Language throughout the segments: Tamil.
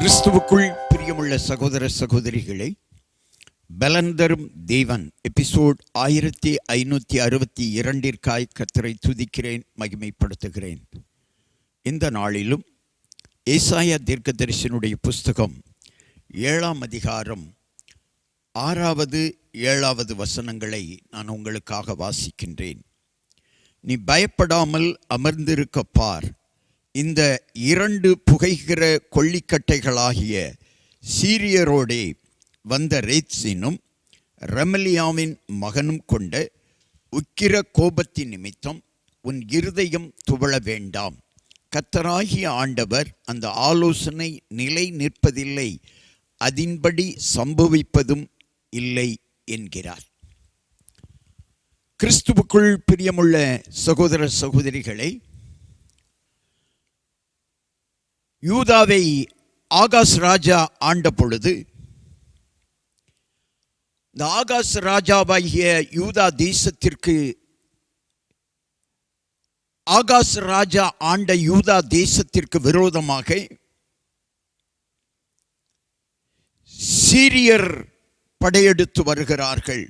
கிறிஸ்துவுக்குள் பிரியமுள்ள சகோதர சகோதரிகளை பலந்தரும் தேவன். எபிசோட் ஆயிரத்தி ஐநூற்றி அறுபத்தி இரண்டிற்காய் கத்தரை துதிக்கிறேன் மகிமைப்படுத்துகிறேன். இந்த நாளிலும் ஏசாயா தீர்க்கதரிசனுடைய புஸ்தகம் ஏழாம் அதிகாரம் ஆறாவது ஏழாவது வசனங்களை நான் உங்களுக்காக வாசிக்கின்றேன். நீ பயப்படாமல் அமர்ந்திருக்க பார். இந்த இரண்டு புகைகிற கொள்ளிக்கட்டைகளாகிய சீரியரோடே வந்த ரேத்ஸினும் ரெமலியாவின் மகனும் கொண்ட உக்கிர கோபத்தின் நிமித்தம் உன் இருதயம் துவள வேண்டாம். கத்தராகிய ஆண்டவர் அந்த ஆலோசனை நிலை நிற்பதில்லை அதின்படி சம்பவிப்பதும் இல்லை என்கிறார். கிறிஸ்துவுக்குள் பிரியமுள்ள சகோதர சகோதரிகளை யூதாவை ஆகாஷ் ராஜா ஆண்ட பொழுது இந்த ஆகாஷ் ராஜாவாகிய யூதா தேசத்திற்கு ஆகாஷ் ராஜா ஆண்ட யூதா தேசத்திற்கு விரோதமாக சீரியர் படையெடுத்து வருகிறார்கள்.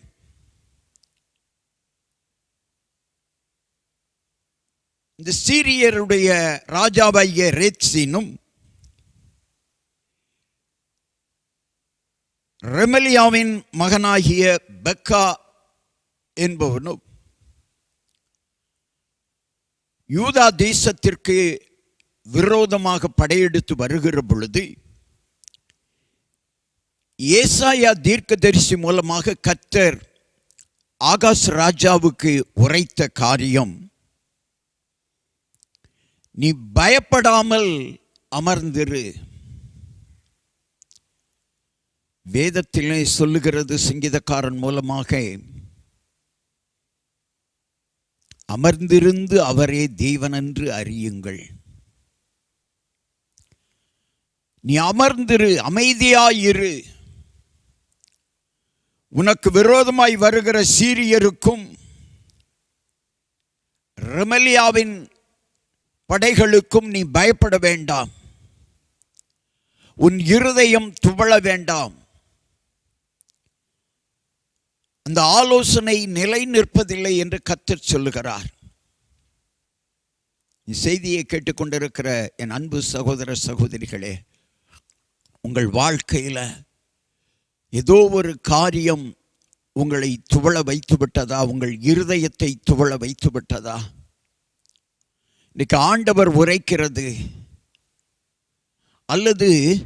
இந்த சீரியருடைய ராஜாவாகிய ரேத்சீனும் ரெமலியாவின் மகனாகிய பெக்கா என்பவனும் யூதா தேசத்திற்கு விரோதமாக படையெடுத்து வருகிற பொழுது ஏசாயா தீர்க்கதரிசி மூலமாக கத்தர் ஆகாஷ் ராஜாவுக்கு உரைத்த காரியம் நீ பயப்படாமல் அமர்ந்திரு. வேதத்திலே சொல்லுகிறது சங்கீதக்காரன் மூலமாக அமர்ந்திருந்து அவரே தேவனென்று அறியுங்கள். நீ அமர்ந்திரு அமைதியாயிரு. உனக்கு விரோதமாய் வருகிற சீரியருக்கும் ரெமலியாவின் படைகளுக்கும் நீ பயப்பட வேண்டாம். உன் இருதயம் துவள வேண்டாம். அந்த ஆலோசனை நிலை நிற்பதில்லை என்று கத்தர் சொல்லுகிறார். செய்தியை கேட்டுக்கொண்டிருக்கிற என் அன்பு சகோதர சகோதரிகளே உங்கள் வாழ்க்கையில் ஏதோ ஒரு காரியம் உங்களை துவள வைத்து விட்டதா உங்கள் இருதயத்தை துவள வைத்து விட்டதா இன்னைக்கு ஆண்டவர் உரைக்கிறது. அல்லது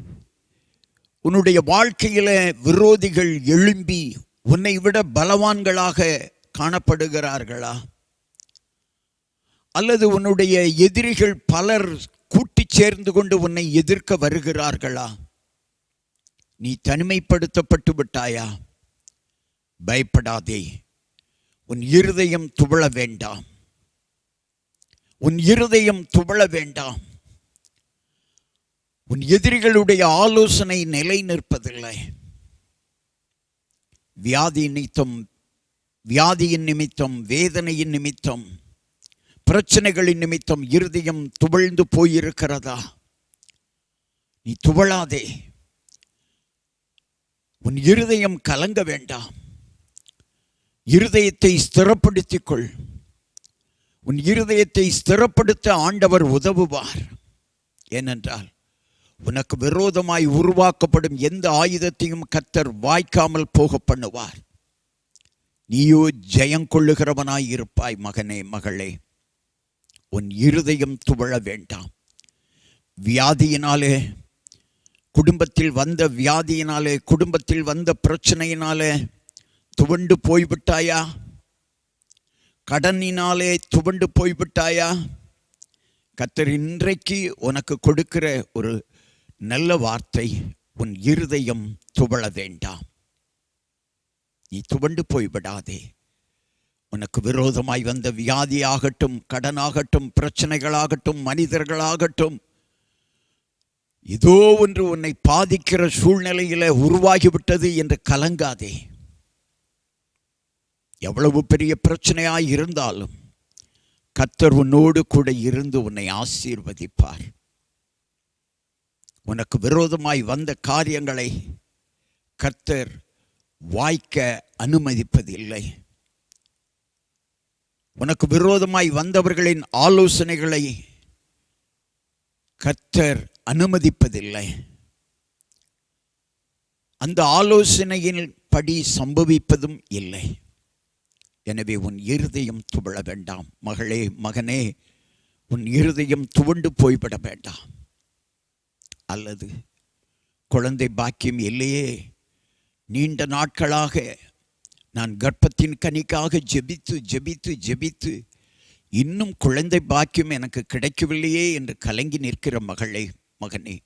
உன்னுடைய வாழ்க்கையில் விரோதிகள் எழும்பி உன்னை விட பலவான்களாக காணப்படுகிறார்களா? அல்லது உன்னுடைய எதிரிகள் பலர் கூட்டி சேர்ந்து கொண்டு உன்னை எதிர்க்க வருகிறார்களா? நீ தனிமைப்படுத்தப்பட்டு விட்டாயா? பயப்படாதே. உன் இருதயம் துவள வேண்டாம். உன் இருதயம் துவள வேண்டாம். உன் எதிரிகளுடைய ஆலோசனை நிலை நிற்பதில்லை. வியாதி நிமித்தம் வியாதியின் நிமித்தம் வேதனையின் நிமித்தம் பிரச்சனைகளின் நிமித்தம் இருதயம் துவழ்ந்து போயிருக்கிறதா? நீ துவளாதே. உன் இருதயம் கலங்க வேண்டாம். இருதயத்தை ஸ்திரப்படுத்திக் கொள். உன் இருதயத்தை ஸ்திரப்படுத்த ஆண்டவர் உதவுவார். ஏனென்றால் உனக்கு விரோதமாய் உருவாக்கப்படும் எந்த ஆயுதத்தையும் கத்தர் வாய்க்காமல் போக பண்ணுவார். நீயோ ஜெயம் கொள்ளுகிறவனாய் இருப்பாய் மகனே மகளே. உன் இருதயம் துவழ வேண்டாம். வியாதியினாலே குடும்பத்தில் வந்த வியாதியினாலே குடும்பத்தில் வந்த பிரச்சனையினாலே துவண்டு போய்விட்டாயா? கடனினாலே துவண்டு போய்விட்டாயா? கத்தர் இன்றைக்கு உனக்கு கொடுக்கிற ஒரு நல்ல வார்த்தை உன் இருதயம் துவள வேண்டாம். நீ துவண்டு போய்விடாதே. உனக்கு விரோதமாய் வந்த வியாதியாகட்டும் கடனாகட்டும் பிரச்சனைகளாகட்டும் மனிதர்களாகட்டும் ஏதோ ஒன்று உன்னை பாதிக்கிற சூழ்நிலையில் உருவாகிவிட்டது என்று கலங்காதே. எவ்வளவு பெரிய பிரச்சனையாக இருந்தாலும் கத்தர் உன்னோடு கூட இருந்து உன்னை ஆசீர்வதிப்பார். உனக்கு விரோதமாய் வந்த காரியங்களை கர்த்தர் வாய்க்க அனுமதிப்பதில்லை. உனக்கு விரோதமாய் வந்தவர்களின் ஆலோசனைகளை கர்த்தர் அனுமதிப்பதில்லை. அந்த ஆலோசனையின் படி சம்பவிப்பதும் இல்லை. எனவே உன் இருதயம் துவள வேண்டாம். மகளே மகனே உன் இருதயம் துவண்டு போய்விட வேண்டாம். அல்லது குழந்தை பாக்கியம் இல்லையே. நீண்ட நாட்களாக நான் கர்ப்பத்தின் கனிக்காக ஜெபித்து ஜெபித்து ஜெபித்து இன்னும் குழந்தை பாக்கியம் எனக்கு கிடைக்கவில்லையே என்று கலங்கி நிற்கிற மகளே மகனே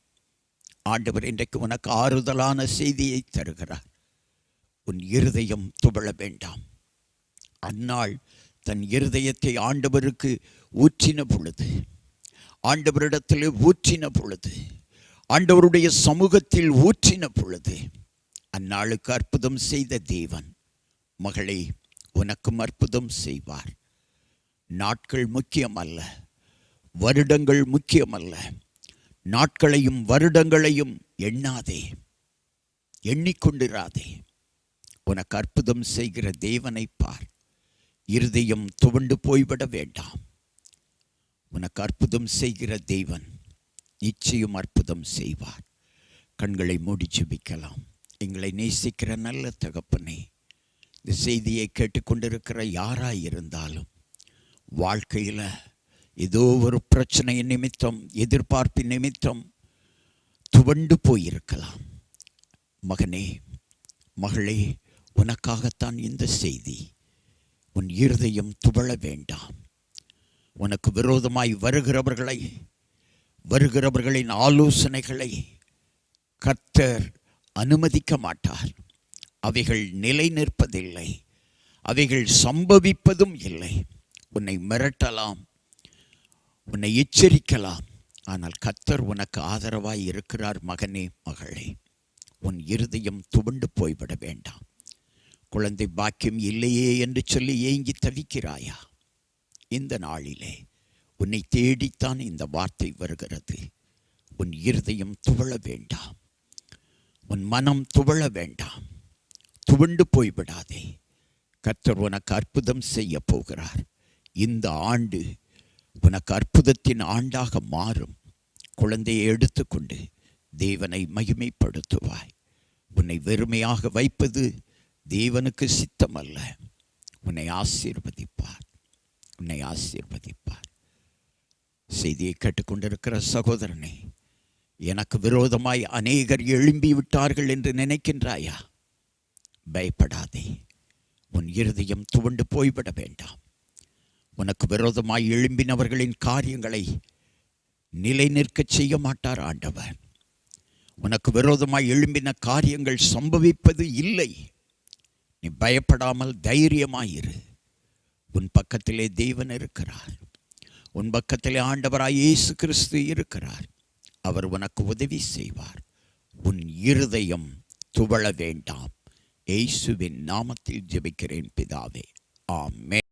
ஆண்டவர் இன்றைக்கு உனக்கு ஆறுதலான செய்தியை தருகிறார். உன் இருதயம் துவள வேண்டாம். அந்நாள் தன் இருதயத்தை ஆண்டவருக்கு ஊற்றின பொழுது ஆண்டவரிடத்தில் ஊற்றின பொழுது ஆண்டவருடைய சமூகத்தில் ஊற்றின பொழுது அந்நாளுக்கு அற்புதம் செய்த தேவன் மகளே உனக்கும் அற்புதம் செய்வார். நாட்கள் முக்கியமல்ல வருடங்கள் முக்கியமல்ல நாட்களையும் வருடங்களையும் எண்ணாதே எண்ணிக்கொண்டிராதே. உனக்கு அற்புதம் செய்கிற தேவனை பார். இருதயம் துவண்டு போய்விட வேண்டாம். உனக்கு அற்புதம் செய்கிற தேவன் நிச்சயம் அற்புதம் செய்வார். கண்களை மூடி ஜெபிக்கலாம். எங்களை நேசிக்கிற நல்ல தகப்பனே இந்த செய்தியை கேட்டுக்கொண்டிருக்கிற யாராக இருந்தாலும் வாழ்க்கையில் ஏதோ ஒரு பிரச்சனை நிமித்தம் எதிர்பார்ப்பு நிமித்தம் துவண்டு போயிருக்கலாம். மகனே மகளே உனக்காகத்தான் இந்த செய்தி. உன் இருதயம் துவள வேண்டாம். உனக்கு விரோதமாய் வருகிறவர்களை வருகிறவர்களின் ஆலோசனைகளை கர்த்தர் அனுமதிக்க மாட்டார். அவைகள் நிலை நிற்பதில்லை அவைகள் சம்பவிப்பதும் இல்லை. உன்னை மிரட்டலாம். உன்னை எச்சரிக்கலாம். ஆனால் கத்தர் உனக்கு ஆதரவாய் இருக்கிறார் மகனே மகளே. உன் இருதயம் துவண்டு போய்விட வேண்டாம். குழந்தை பாக்கியம் இல்லையே என்று சொல்லி ஏங்கி தவிக்கிறாயா? இந்த நாளிலே உன்னை தேடித்தான் இந்த வார்த்தை வருகிறது. உன் இருதயம் துவள வேண்டாம். உன் மனம் துவள வேண்டாம். துவண்டு போய்விடாதே. கர்த்தர் உனக்கு அற்புதம் செய்ய போகிறார். இந்த ஆண்டு உனக்கு அற்புதத்தின் ஆண்டாக மாறும். குழந்தையை எடுத்துக்கொண்டு தேவனை மகிமைப்படுத்துவாய். உன்னை வெறுமையாக வைப்பது தேவனுக்கு சித்தமல்ல. உன்னை ஆசீர்வதிப்பார். உன்னை ஆசீர்வதிப்பார். செய்தியை கேட்டுக்கொண்டிருக்கிற சகோதரனே எனக்கு விரோதமாய் அநேகர் எழும்பி விட்டார்கள் என்று நினைக்கின்றாயா? பயப்படாதே. உன் இருதயம் துவண்டு போய்விட வேண்டாம். உனக்கு விரோதமாய் எழும்பினவர்களின் காரியங்களை நிலை நிற்கச் செய்ய மாட்டார் ஆண்டவர். உனக்கு விரோதமாய் எழும்பின காரியங்கள் சம்பவிப்பது இல்லை. நீ பயப்படாமல் தைரியமாயிரு உன் பக்கத்திலே தேவன் இருக்கிறார். உன் பக்கத்திலே ஆண்டவராய் இயேசு கிறிஸ்து இருக்கிறார். அவர் உனக்கு உதவி செய்வார். உன் இருதயம் துவள வேண்டாம். இயேசுவின் நாமத்தில் ஜெபிக்கிறேன் பிதாவே. ஆமே